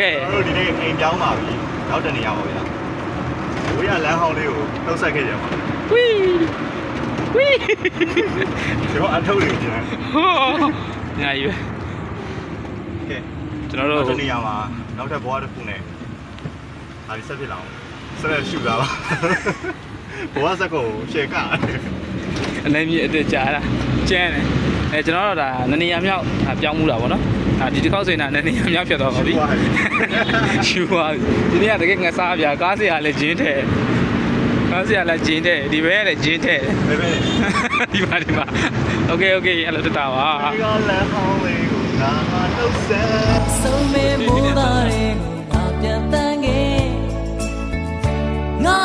ကဲကျွန်တော်တို့ဒီနေ့အိမ်ပြောင်းပါပြီနောက်တနေရာပါဗျာဝေးရလမ်းဟောင်းလေးကိုနှုတ်ဆက်ခဲ့ကြပါဝီဝီကျွန်တော်အထုတ်လေးကိုပြန်ဟောညာယူကဲကျွန်တော်နောက်တို့တနေရာမှာနောက်ထပ်ဘဝတစ်ခုနဲ့ဒါဒီဆက်ဖြစ်လာအောင်ဆက်လက်ရှူတာပါဘဝစက်ကိုရှယ်ကအနေမြင့်အတက်ကြာတာ ကျန်းတယ်အဲကျွန်တော်တို့ဒါနနေရမြောက်ဒါပြောင်းမှုတာပေါ့နော်ဒါဒီတစ်ခေါက်ဆိုရင်ဒါနနေရမြောက်ဖြစ်သွားပါပြီရှူပါပြီဒီနေ့ကတကယ်ငါစားပြကားစရာလည်းဂျင်းထဲကားစရာလည်းဂျင်းထဲဒီဘက်ကလည်းဂျင်းထဲဒီပါဒီပါโอเคโอเคအဲ့လိုတက်တာပါဒီကလမ်းဟောင်းလေးကိုနာမတော့ဆက်ဆုံးမေမိုးတာတွေကိုအပြန်တန်းငယ်ငါ